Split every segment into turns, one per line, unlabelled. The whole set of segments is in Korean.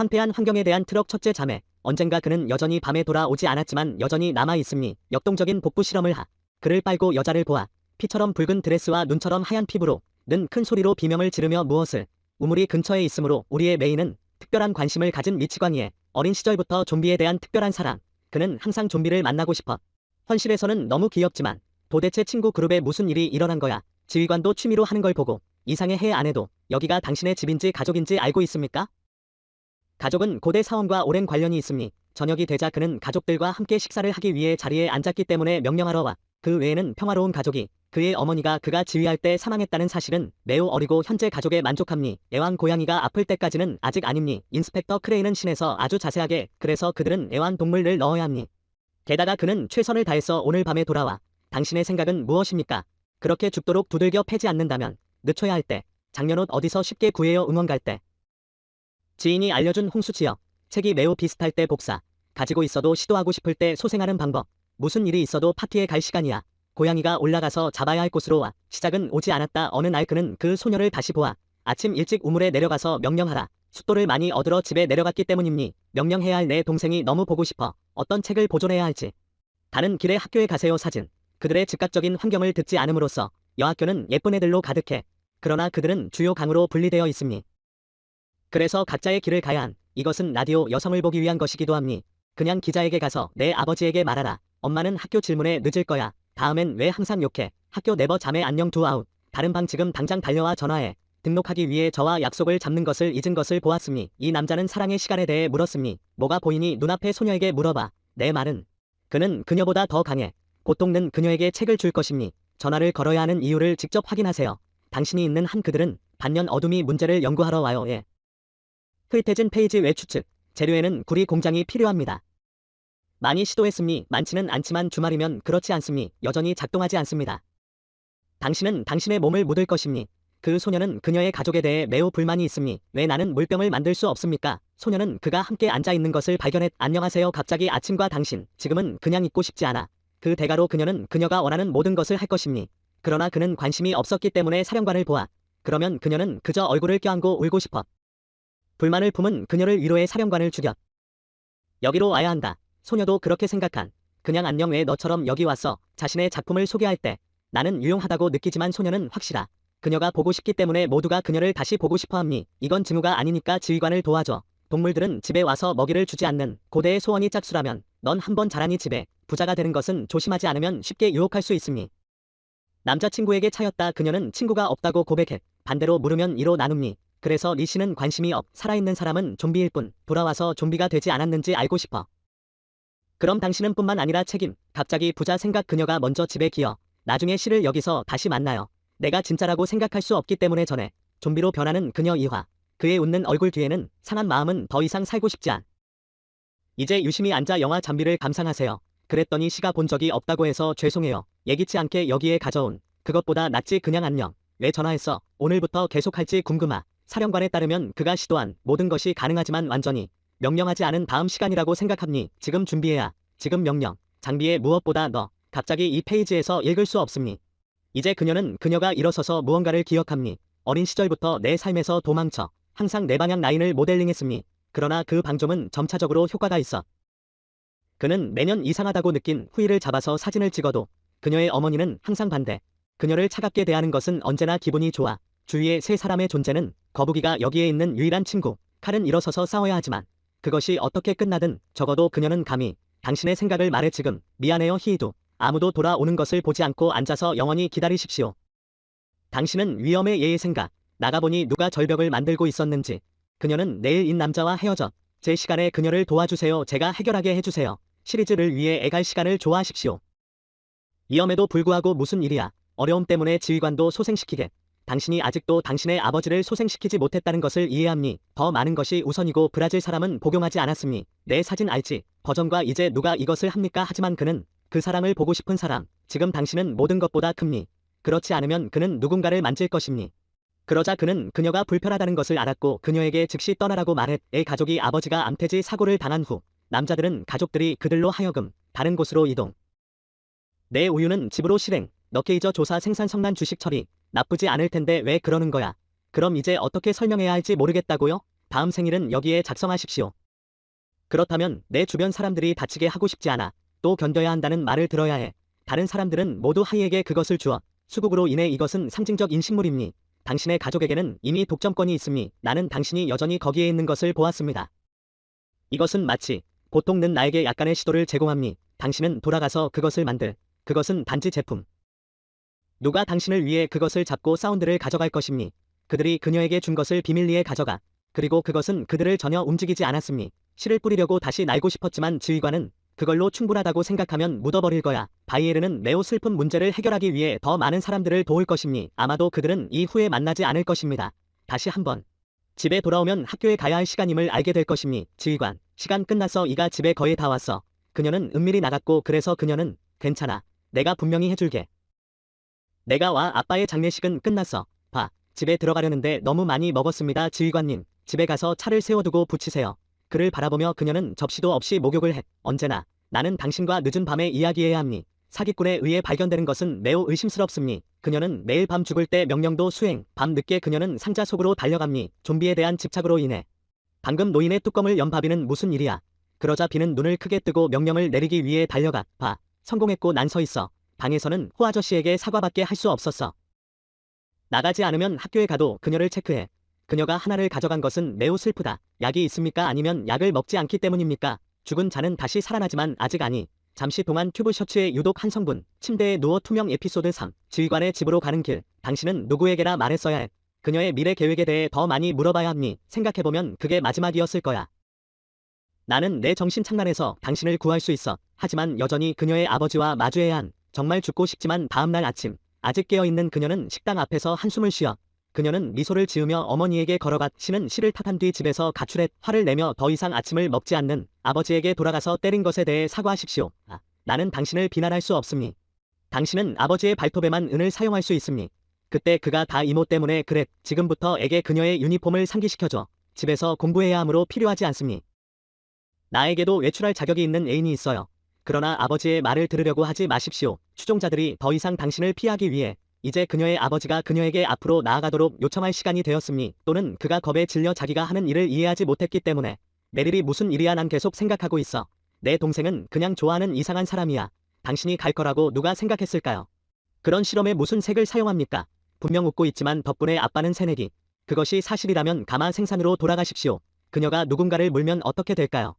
황폐한 환경에 대한 트럭 첫째 자매. 언젠가 그는 여전히 밤에 돌아오지 않았지만 여전히 남아 있음니 역동적인 복부 실험을 하. 그를 빨고 여자를 보아 피처럼 붉은 드레스와 눈처럼 하얀 피부로 는 큰 소리로 비명을 지르며 무엇을 우물이 근처에 있으므로 우리의 메인은 특별한 관심을 가진 미치광이의 어린 시절부터 좀비에 대한 특별한 사랑. 그는 항상 좀비를 만나고 싶어. 현실에서는 너무 귀엽지만 도대체 친구 그룹에 무슨 일이 일어난 거야. 지휘관도 취미로 하는 걸 보고 이상해 해 안 해도 여기가 당신의 집인지 가족인지 알고 있습니까? 가족은 고대 사원과 오랜 관련이 있으니 저녁이 되자 그는 가족들과 함께 식사를 하기 위해 자리에 앉았기 때문에 명령하러 와. 그 외에는 평화로운 가족이 그의 어머니가 그가 지휘할 때 사망했다는 사실은 매우 어리고 현재 가족에 만족함니. 애완 고양이가 아플 때까지는 아직 아님니. 인스펙터 크레인은 신에서 아주 자세하게 그래서 그들은 애완 동물을 넣어야 합니. 게다가 그는 최선을 다해서 오늘 밤에 돌아와 당신의 생각은 무엇입니까? 그렇게 죽도록 두들겨 패지 않는다면 늦춰야 할 때 작년 옷 어디서 쉽게 구해요? 응원 갈 때 지인이 알려준 홍수지역 책이 매우 비슷할 때 복사 가지고 있어도 시도하고 싶을 때 소생하는 방법 무슨 일이 있어도 파티에 갈 시간이야. 고양이가 올라가서 잡아야 할 곳으로 와. 시작은 오지 않았다. 어느 날 그는 그 소녀를 다시 보아 아침 일찍 우물에 내려가서 명령하라. 숫도를 많이 얻으러 집에 내려갔기 때문입니. 명령해야 할 내 동생이 너무 보고 싶어 어떤 책을 보존해야 할지. 다른 길에 학교에 가세요 사진. 그들의 즉각적인 환경을 듣지 않음으로써 여학교는 예쁜 애들로 가득해. 그러나 그들은 주요 강으로 분리되어 있음니 그래서 각자의 길을 가야 한 이것은 라디오 여성을 보기 위한 것이기도 함니. 그냥 기자에게 가서 내 아버지에게 말하라. 엄마는 학교 질문에 늦을 거야. 다음엔 왜 항상 욕해? 학교 네버 자매 안녕 두 아웃. 다른 방 지금 당장 달려와 전화해. 등록하기 위해 저와 약속을 잡는 것을 잊은 것을 보았으니 이 남자는 사랑의 시간에 대해 물었으니 뭐가 보이니 눈앞의 소녀에게 물어봐. 내 말은 그는 그녀보다 더 강해. 보통는 그녀에게 책을 줄 것이니. 전화를 걸어야 하는 이유를 직접 확인하세요. 당신이 있는 한 그들은 반년 어둠이 문제를 연구하러 와요. 예. 흐릿해진 페이지 외 추측. 재료에는 구리 공장이 필요합니다. 많이 시도했으니 많지는 않지만 주말이면 그렇지 않습니 여전히 작동하지 않습니다. 당신은 당신의 몸을 묻을 것입니. 그 소녀는 그녀의 가족에 대해 매우 불만이 있음니. 왜 나는 물병을 만들 수 없습니까? 소녀는 그가 함께 앉아 있는 것을 발견했 안녕하세요. 갑자기 아침과 당신. 지금은 그냥 있고 싶지 않아. 그 대가로 그녀는 그녀가 원하는 모든 것을 할 것입니. 그러나 그는 관심이 없었기 때문에 사령관을 보아. 그러면 그녀는 그저 얼굴을 껴안고 울고 싶어 불만을 품은 그녀를 위로해 사령관을 죽여. 여기로 와야 한다. 소녀도 그렇게 생각한. 그냥 안녕 왜 너처럼 여기 왔어 자신의 작품을 소개할 때 나는 유용하다고 느끼지만 소녀는 확실하. 그녀가 보고 싶기 때문에 모두가 그녀를 다시 보고 싶어 합니. 이건 증오가 아니니까 지휘관을 도와줘. 동물들은 집에 와서 먹이를 주지 않는 고대의 소원이 짝수라면 넌 한번 자라니 집에 부자가 되는 것은 조심하지 않으면 쉽게 유혹할 수 있음니. 남자친구에게 차였다. 그녀는 친구가 없다고 고백했 반대로 물으면 이로 나눕니 그래서 리 씨는 관심이 없 살아있는 사람은 좀비일 뿐 돌아와서 좀비가 되지 않았는지 알고 싶어 그럼 당신은 뿐만 아니라 책임, 갑자기 부자 생각 그녀가 먼저 집에 기어 나중에 씨를 여기서 다시 만나요. 내가 진짜라고 생각할 수 없기 때문에 전에 좀비로 변하는 그녀 이화. 그의 웃는 얼굴 뒤에는 상한 마음은 더 이상 살고 싶지 않. 이제 유심히 앉아 영화 잠비를 감상하세요. 그랬더니 씨가 본 적이 없다고 해서 죄송해요. 예기치 않게 여기에 가져온. 그것보다 낫지 그냥 안녕. 왜 전화했어? 오늘부터 계속할지 궁금하. 사령관에 따르면 그가 시도한 모든 것이 가능하지만 완전히 명령하지 않은 다음 시간이라고 생각합니. 지금 준비해야. 지금 명령. 장비에 무엇보다 너. 갑자기 이 페이지에서 읽을 수 없습니. 이제 그녀는 그녀가 일어서서 무언가를 기억합니. 어린 시절부터 내 삶에서 도망쳐. 항상 내 방향 라인을 모델링했음니. 그러나 그 방점은 점차적으로 효과가 있어. 그는 매년 이상하다고 느낀 후이를 잡아서 사진을 찍어도 그녀의 어머니는 항상 반대. 그녀를 차갑게 대하는 것은 언제나 기분이 좋아. 주위의 세 사람의 존재는 거북이가 여기에 있는 유일한 친구. 칼은 일어서서 싸워야 하지만 그것이 어떻게 끝나든 적어도 그녀는 감히 당신의 생각을 말해 지금 미안해요 히이도 아무도 돌아오는 것을 보지 않고 앉아서 영원히 기다리십시오. 당신은 위험의 예의 생각 나가보니 누가 절벽을 만들고 있었는지 그녀는 내일 인 남자와 헤어져 제 시간에 그녀를 도와주세요 제가 해결하게 해주세요 시리즈를 위해 애갈 시간을 좋아하십시오. 위험에도 불구하고 무슨 일이야 어려움 때문에 지휘관도 소생시키게 당신이 아직도 당신의 아버지를 소생시키지 못했다는 것을 이해함니? 더 많은 것이 우선이고 브라질 사람은 복용하지 않았음니? 내 사진 알지? 버전과 이제 누가 이것을 합니까? 하지만 그는 그 사랑을 보고 싶은 사람. 지금 당신은 모든 것보다 큽니? 그렇지 않으면 그는 누군가를 만질 것입니? 그러자 그는 그녀가 불편하다는 것을 알았고 그녀에게 즉시 떠나라고 말했. 애 가족이 아버지가 암태지 사고를 당한 후 남자들은 가족들이 그들로 하여금 다른 곳으로 이동. 내 우유는 집으로 실행. 너케이저 조사 생산 성난 주식 처리 나쁘지 않을 텐데 왜 그러는 거야? 그럼 이제 어떻게 설명해야 할지 모르겠다고요? 다음 생일은 여기에 작성하십시오. 그렇다면 내 주변 사람들이 다치게 하고 싶지 않아 또 견뎌야 한다는 말을 들어야 해. 다른 사람들은 모두 하이에게 그것을 주어 수국으로 인해 이것은 상징적 인식물입니. 당신의 가족에게는 이미 독점권이 있음니 나는 당신이 여전히 거기에 있는 것을 보았습니다. 이것은 마치 보통 는 나에게 약간의 시도를 제공함니 당신은 돌아가서 그것을 만들 그것은 단지 제품. 누가 당신을 위해 그것을 잡고 사운드를 가져갈 것입니? 그들이 그녀에게 준 것을 비밀리에 가져가. 그리고 그것은 그들을 전혀 움직이지 않았음니. 씨를 뿌리려고 다시 날고 싶었지만 지휘관은 그걸로 충분하다고 생각하면 묻어버릴 거야. 바이에르는 매우 슬픈 문제를 해결하기 위해 더 많은 사람들을 도울 것입니. 아마도 그들은 이후에 만나지 않을 것입니다. 다시 한번. 집에 돌아오면 학교에 가야 할 시간임을 알게 될 것입니. 지휘관. 시간 끝났어. 이가 집에 거의 다 왔어. 그녀는 은밀히 나갔고 그래서 그녀는 괜찮아. 내가 분명히 해줄게. 내가 와 아빠의 장례식은 끝났어. 봐. 집에 들어가려는데 너무 많이 먹었습니다. 지휘관님. 집에 가서 차를 세워두고 붙이세요. 그를 바라보며 그녀는 접시도 없이 목욕을 해. 언제나 나는 당신과 늦은 밤에 이야기해야 합니. 사기꾼에 의해 발견되는 것은 매우 의심스럽습니. 그녀는 매일 밤 죽을 때 명령도 수행. 밤 늦게 그녀는 상자 속으로 달려갑니. 좀비에 대한 집착으로 인해. 방금 노인의 뚜껑을 연 바비는 무슨 일이야. 그러자 비는 눈을 크게 뜨고 명령을 내리기 위해 달려가. 봐. 성공했고 난 서 있어. 방에서는 호 아저씨에게 사과밖에 할 수 없었어. 나가지 않으면 학교에 가도 그녀를 체크해. 그녀가 하나를 가져간 것은 매우 슬프다. 약이 있습니까? 아니면 약을 먹지 않기 때문입니까? 죽은 자는 다시 살아나지만 아직 아니. 잠시 동안 튜브 셔츠에 유독 한 성분. 침대에 누워 투명 에피소드 3. 지휘관의 집으로 가는 길. 당신은 누구에게나 말했어야 해. 그녀의 미래 계획에 대해 더 많이 물어봐야 합니. 생각해보면 그게 마지막이었을 거야. 나는 내 정신 착란에서 당신을 구할 수 있어. 하지만 여전히 그녀의 아버지와 마주해야 한. 정말 죽고 싶지만 다음날 아침. 아직 깨어있는 그녀는 식당 앞에서 한숨을 쉬어. 그녀는 미소를 지으며 어머니에게 걸어가 씨는 씨를 탓한 뒤 집에서 가출해 화를 내며 더 이상 아침을 먹지 않는 아버지에게 돌아가서 때린 것에 대해 사과하십시오. 아, 나는 당신을 비난할 수 없습니. 당신은 아버지의 발톱에만 은을 사용할 수 있습니. 그때 그가 다 이모 때문에 그랬. 지금부터 에게 그녀의 유니폼을 상기시켜줘. 집에서 공부해야 하므로 필요하지 않습니. 나에게도 외출할 자격이 있는 애인이 있어요. 그러나 아버지의 말을 들으려고 하지 마십시오. 추종자들이 더 이상 당신을 피하기 위해 이제 그녀의 아버지가 그녀에게 앞으로 나아가도록 요청할 시간이 되었음니 또는 그가 겁에 질려 자기가 하는 일을 이해하지 못했기 때문에 메릴이 무슨 일이야 난 계속 생각하고 있어. 내 동생은 그냥 좋아하는 이상한 사람이야. 당신이 갈 거라고 누가 생각했을까요? 그런 실험에 무슨 색을 사용합니까? 분명 웃고 있지만 덕분에 아빠는 새내기. 그것이 사실이라면 가마 생산으로 돌아가십시오. 그녀가 누군가를 물면 어떻게 될까요?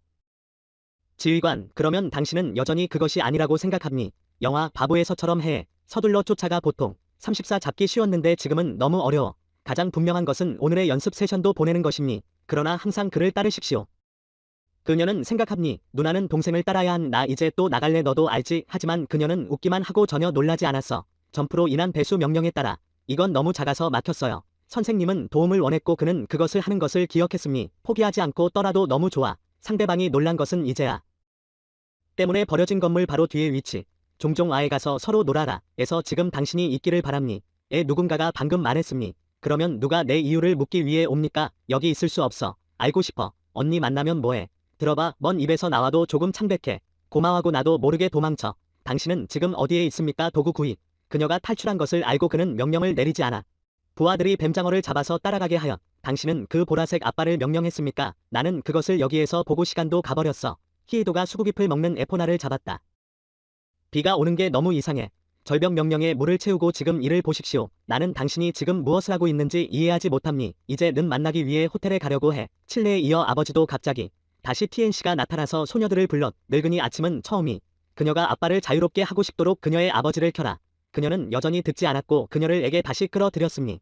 지휘관, 그러면 당신은 여전히 그것이 아니라고 생각합니. 영화 바보에서처럼 해. 서둘러 쫓아가 보통. 34 잡기 쉬웠는데 지금은 너무 어려워. 가장 분명한 것은 오늘의 연습 세션도 보내는 것입니. 그러나 항상 그를 따르십시오. 그녀는 생각합니. 누나는 동생을 따라야 한 나 이제 또 나갈래 너도 알지. 하지만 그녀는 웃기만 하고 전혀 놀라지 않았어. 점프로 인한 배수 명령에 따라. 이건 너무 작아서 막혔어요. 선생님은 도움을 원했고 그는 그것을 하는 것을 기억했음니. 포기하지 않고 떠나도 너무 좋아. 상대방이 놀란 것은 이제야. 때문에 버려진 건물 바로 뒤에 위치. 종종 아에 가서 서로 놀아라. 에서 지금 당신이 있기를 바랍니. 에 누군가가 방금 말했음니. 그러면 누가 내 이유를 묻기 위해 옵니까? 여기 있을 수 없어. 알고 싶어. 언니 만나면 뭐해? 들어봐. 먼 입에서 나와도 조금 창백해. 고마워하고 나도 모르게 도망쳐. 당신은 지금 어디에 있습니까? 도구 구입. 그녀가 탈출한 것을 알고 그는 명령을 내리지 않아. 부하들이 뱀장어를 잡아서 따라가게 하여 당신은 그 보라색 아빠를 명령했습니까? 나는 그것을 여기에서 보고 시간도 가버렸어. 히에도가 수국잎을 먹는 에포나를 잡았다. 비가 오는 게 너무 이상해. 절벽 명령에 물을 채우고 지금 이를 보십시오. 나는 당신이 지금 무엇을 하고 있는지 이해하지 못합니. 이제 는 만나기 위해 호텔에 가려고 해. 칠레에 이어 아버지도 갑자기 다시 TNC가 나타나서 소녀들을 불렀. 늙은이 아침은 처음이. 그녀가 아빠를 자유롭게 하고 싶도록 그녀의 아버지를 켜라. 그녀는 여전히 듣지 않았고 그녀를 에게 다시 끌어들였음니.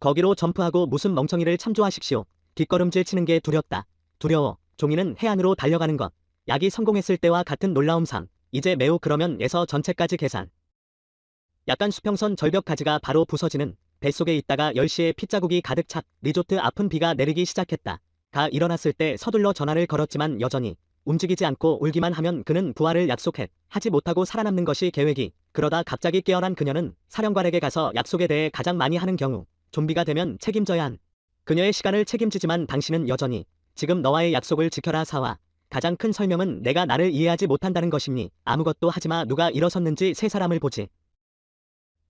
거기로 점프하고 무슨 멍청이를 참조하십시오. 뒷걸음질 치는 게 두렵다. 두려워. 종이는 해안으로 달려가는 것. 약이 성공했을 때와 같은 놀라움 상. 이제 매우 그러면 에서 전체까지 계산. 약간 수평선 절벽 가지가 바로 부서지는 뱃속에 있다가 10시에 핏자국이 가득 찼 리조트 앞은 비가 내리기 시작했다. 가 일어났을 때 서둘러 전화를 걸었지만 여전히 움직이지 않고 울기만 하면 그는 부활을 약속해 하지 못하고 살아남는 것이 계획이 그러다 갑자기 깨어난 그녀는 사령관에게 가서 약속에 대해 가장 많이 하는 경우 좀비가 되면 책임져야 한 그녀의 시간을 책임지지만 당신은 여전히 지금 너와의 약속을 지켜라 사와 가장 큰 설명은 내가 나를 이해하지 못한다는 것이니 아무것도 하지마 누가 일어섰는지 세 사람을 보지.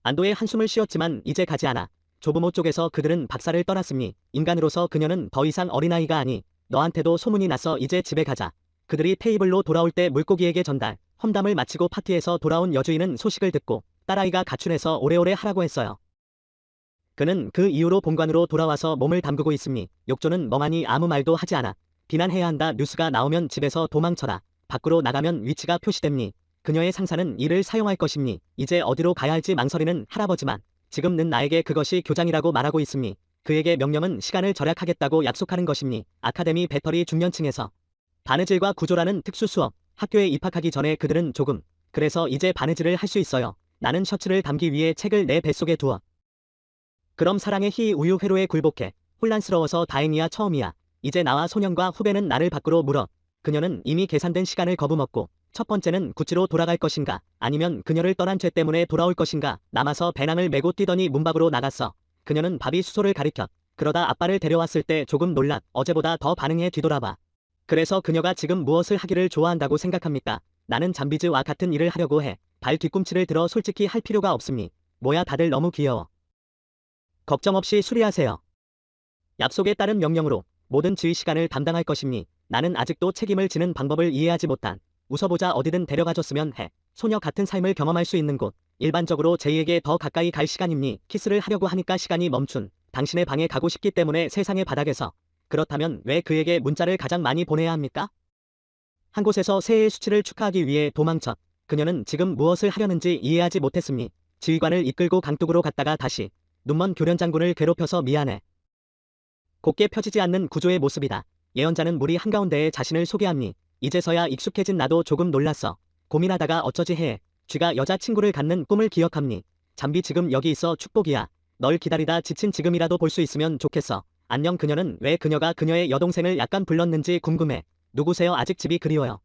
안도의 한숨을 쉬었지만 이제 가지 않아. 조부모 쪽에서 그들은 박사를 떠났으니 인간으로서 그녀는 더 이상 어린아이가 아니 너한테도 소문이 나서 이제 집에 가자. 그들이 테이블로 돌아올 때 물고기에게 전달. 험담을 마치고 파티에서 돌아온 여주인은 소식을 듣고 딸아이가 가출해서 오래오래 하라고 했어요. 그는 그 이후로 본관으로 돌아와서 몸을 담그고 있으니 욕조는 멍하니 아무 말도 하지 않아. 비난해야 한다 뉴스가 나오면 집에서 도망쳐라. 밖으로 나가면 위치가 표시됨니. 그녀의 상사는 이를 사용할 것임니. 이제 어디로 가야 할지 망설이는 할아버지만 지금는 나에게 그것이 교장이라고 말하고 있음니. 그에게 명령은 시간을 절약하겠다고 약속하는 것임니. 아카데미 배터리 중년층에서 바느질과 구조라는 특수 수업. 학교에 입학하기 전에 그들은 조금 그래서 이제 바느질을 할 수 있어요. 나는 셔츠를 담기 위해 책을 내 뱃속에 두어 그럼 사랑의 희 우유 회로에 굴복해. 혼란스러워서 다행이야 처음이야. 이제 나와 소년과 후배는 나를 밖으로 물어. 그녀는 이미 계산된 시간을 거부먹고 첫 번째는 구치로 돌아갈 것인가 아니면 그녀를 떠난 죄 때문에 돌아올 것인가 남아서 배낭을 메고 뛰더니 문 밖으로 나갔어. 그녀는 밥이 수소를 가리켜. 그러다 아빠를 데려왔을 때 조금 놀랐. 어제보다 더 반응해 뒤돌아봐. 그래서 그녀가 지금 무엇을 하기를 좋아한다고 생각합니까? 나는 잠비즈와 같은 일을 하려고 해. 발 뒤꿈치를 들어 솔직히 할 필요가 없음니. 뭐야 다들 너무 귀여워. 걱정 없이 수리하세요. 약속에 따른 명령으로 모든 지휘 시간을 담당할 것임니 나는 아직도 책임을 지는 방법을 이해하지 못한 웃어보자 어디든 데려가줬으면 해. 소녀 같은 삶을 경험할 수 있는 곳. 일반적으로 제이에게 더 가까이 갈 시간임니 키스를 하려고 하니까 시간이 멈춘. 당신의 방에 가고 싶기 때문에 세상의 바닥에서. 그렇다면 왜 그에게 문자를 가장 많이 보내야 합니까? 한 곳에서 새해의 수치를 축하하기 위해 도망쳐. 그녀는 지금 무엇을 하려는지 이해하지 못했음니. 지휘관을 이끌고 강둑으로 갔다가 다시 눈먼 교련 장군을 괴롭혀서 미안해. 곱게 펴지지 않는 구조의 모습이다. 예언자는 무리 한가운데에 자신을 소개함니. 이제서야 익숙해진 나도 조금 놀랐어. 고민하다가 어쩌지 해. 쥐가 여자친구를 갖는 꿈을 기억함니. 잠비 지금 여기 있어 축복이야. 널 기다리다 지친 지금이라도 볼 수 있으면 좋겠어. 안녕 그녀는 왜 그녀가 그녀의 여동생을 약간 불렀는지 궁금해. 누구세요 아직 집이 그리워요.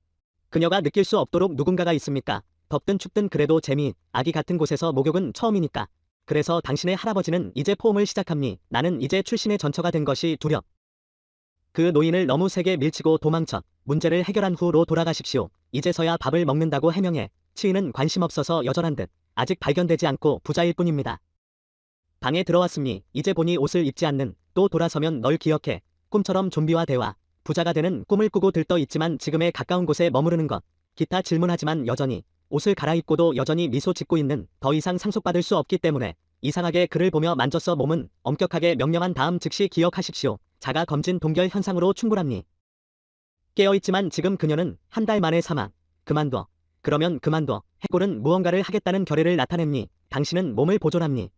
그녀가 느낄 수 없도록 누군가가 있습니까? 덥든 춥든 그래도 재미, 아기 같은 곳에서 목욕은 처음이니까. 그래서 당신의 할아버지는 이제 포옹을 시작함니. 나는 이제 출신의 전처가 된 것이 두렵. 그 노인을 너무 세게 밀치고 도망쳐 문제를 해결한 후로 돌아가십시오. 이제서야 밥을 먹는다고 해명해. 치인은 관심 없어서 여전한 듯 아직 발견되지 않고 부자일 뿐입니다. 방에 들어왔으니 이제 보니 옷을 입지 않는 또 돌아서면 널 기억해. 꿈처럼 좀비와 대화. 부자가 되는 꿈을 꾸고 들떠 있지만 지금에 가까운 곳에 머무르는 것. 기타 질문하지만 여전히 옷을 갈아입고도 여전히 미소 짓고 있는 더 이상 상속받을 수 없기 때문에 이상하게 그를 보며 만졌어 몸은 엄격하게 명령한 다음 즉시 기억하십시오. 자가 검진 동결 현상으로 충분합니. 깨어있지만 지금 그녀는 한 달 만에 사망. 그만둬. 그러면 그만둬. 해골은 무언가를 하겠다는 결의를 나타냅니. 당신은 몸을 보존합니.